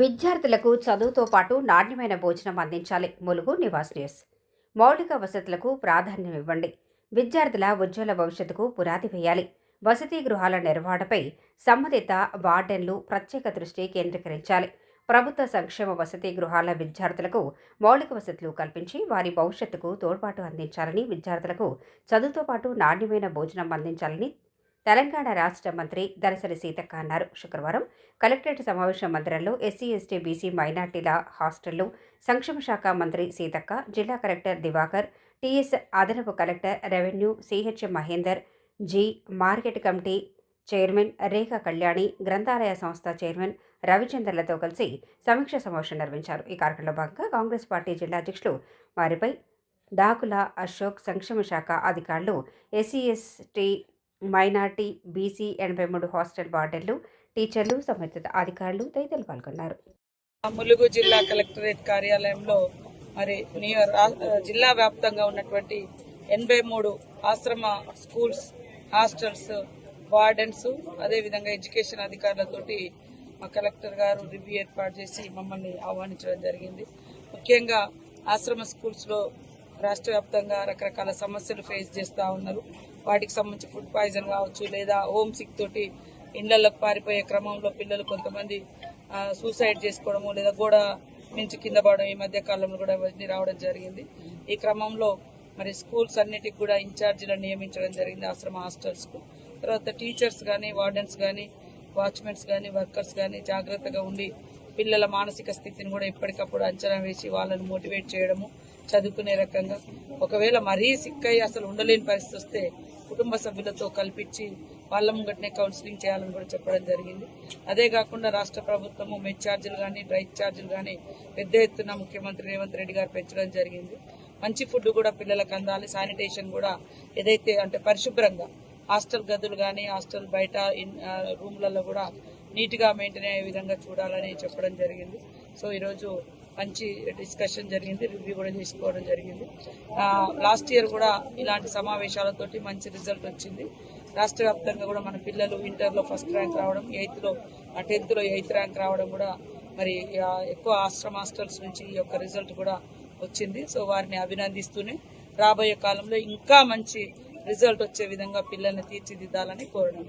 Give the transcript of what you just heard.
విద్యార్థులకు చదువుతో పాటు నాణ్యమైన భోజనం అందించాలి. ములుగు నివాస్ న్యూస్. మౌలిక వసతులకు ప్రాధాన్యం ఇవ్వండి. విద్యార్థుల ఉజ్వల భవిష్యత్తుకు పునాది వేయాలి. వసతి గృహాల నిర్వహణపై సంబంధిత వార్డెన్లు ప్రత్యేక దృష్టి కేంద్రీకరించాలి. ప్రభుత్వ సంక్షేమ వసతి గృహాల విద్యార్థులకు మౌలిక వసతులు కల్పించి వారి భవిష్యత్తుకు తోడ్పాటు అందించాలని విద్యార్థులకు చదువుతో పాటు నాణ్యమైన భోజనం అందించాలని తెలంగాణ రాష్ట్ర మంత్రి దనసరి సీతక్క అన్నారు. శుక్రవారం కలెక్టరేట్ సమావేశ మందిరంలో ఎస్సీ ఎస్టీ బీసీ మైనార్టీల హాస్టళ్ళు సంక్షేమ శాఖ మంత్రి సీతక్క జిల్లా కలెక్టర్ దివాకర్ టీఎస్ అదనపు collector revenue C H Mahender G market committee chairman Rekha Kalyani గ్రంథాలయ సంస్థ చైర్మన్ రవిచంద్రలతో కలిసి సమీక్ష సమావేశం నిర్వహించారు. ఈ కార్యక్రమంలో భాగంగా కాంగ్రెస్ పార్టీ జిల్లా అధ్యక్షులు వారిపై డాకుల అశోక్ సంక్షేమ శాఖ అధికారులు ఎస్సీ ఎస్టీ మైనార్టీ బీసీ ఎనభై మూడు హాస్టల్ వార్డెన్లు టీచర్లు సంబంధిత అధికారులు తదితరులు పాల్గొన్నారు. ములుగు జిల్లా కలెక్టరేట్ కార్యాలయంలో మరి జిల్లా వ్యాప్తంగా ఉన్నటువంటి ఎనభై మూడు ఆశ్రమ స్కూల్స్ హాస్టల్స్ వార్డెన్స్ అదేవిధంగా ఎడ్యుకేషన్ అధికారులతోటి మా కలెక్టర్ గారు రివ్యూ ఏర్పాటు చేసి మమ్మల్ని ఆహ్వానించడం జరిగింది. ముఖ్యంగా ఆశ్రమ స్కూల్స్లో రాష్ట్ర వ్యాప్తంగా రకరకాల సమస్యలు ఫేస్ చేస్తూ ఉన్నారు. వాటికి సంబంధించి ఫుడ్ పాయిజన్ కావచ్చు లేదా హోమ్ సిక్ తోటి ఇళ్ళలోకి పారిపోయే క్రమంలో పిల్లలు కొంతమంది సూసైడ్ చేసుకోవడము లేదా గోడ నుంచి కింద పడడం ఈ మధ్య కాలంలో కూడా ఇవన్నీ రావడం జరిగింది. ఈ క్రమంలో మరి స్కూల్స్ అన్నిటికి కూడా ఇన్ఛార్జీలను నియమించడం జరిగింది ఆశ్రమ హాస్టల్స్కు. తర్వాత టీచర్స్ కానీ వార్డెన్స్ కానీ వాచ్మెన్స్ కానీ వర్కర్స్ కానీ జాగ్రత్తగా ఉండి పిల్లల మానసిక స్థితిని కూడా ఎప్పటికప్పుడు అంచనా వేసి వాళ్ళని మోటివేట్ చేయడము చదువుకునే రకంగా. ఒకవేళ మరీ సిక్కయ్యి అసలు ఉండలేని పరిస్థితి వస్తే కుటుంబ సభ్యులతో కల్పించి వాళ్ళ ముంగటనే కౌన్సిలింగ్ చేయాలని కూడా చెప్పడం జరిగింది. అదే కాకుండా రాష్ట్ర ప్రభుత్వము మెడ్ ఛార్జీలు కానీ డ్రైట్ ఛార్జీలు కానీ పెద్ద ఎత్తున ముఖ్యమంత్రి రేవంత్ రెడ్డి గారు పెంచడం జరిగింది. మంచి ఫుడ్ కూడా పిల్లలకు అందాలి. శానిటేషన్ కూడా ఏదైతే అంటే పరిశుభ్రంగా హాస్టల్ గదులు కానీ హాస్టల్ బయట రూమ్లలో కూడా నీట్గా మెయింటైన్ అయ్యే విధంగా చూడాలని చెప్పడం జరిగింది. సో ఈరోజు మంచి డిస్కషన్ జరిగింది రివ్యూ కూడా చేసుకోవడం జరిగింది. లాస్ట్ ఇయర్ కూడా ఇలాంటి సమావేశాలతోటి మంచి రిజల్ట్ వచ్చింది. రాష్ట్ర వ్యాప్తంగా కూడా మన పిల్లలు ఇంటర్లో ఫస్ట్ ర్యాంక్ రావడం ఎయిత్లో టెన్త్లో ఎయిత్ ర్యాంక్ రావడం కూడా మరి ఎక్కువ ఆశ్రమ హాస్టల్స్ నుంచి ఈ యొక్క రిజల్ట్ కూడా వచ్చింది. సో వారిని అభినందిస్తూనే రాబోయే కాలంలో ఇంకా మంచి రిజల్ట్ వచ్చే విధంగా పిల్లల్ని తీర్చిదిద్దాలని కోరడం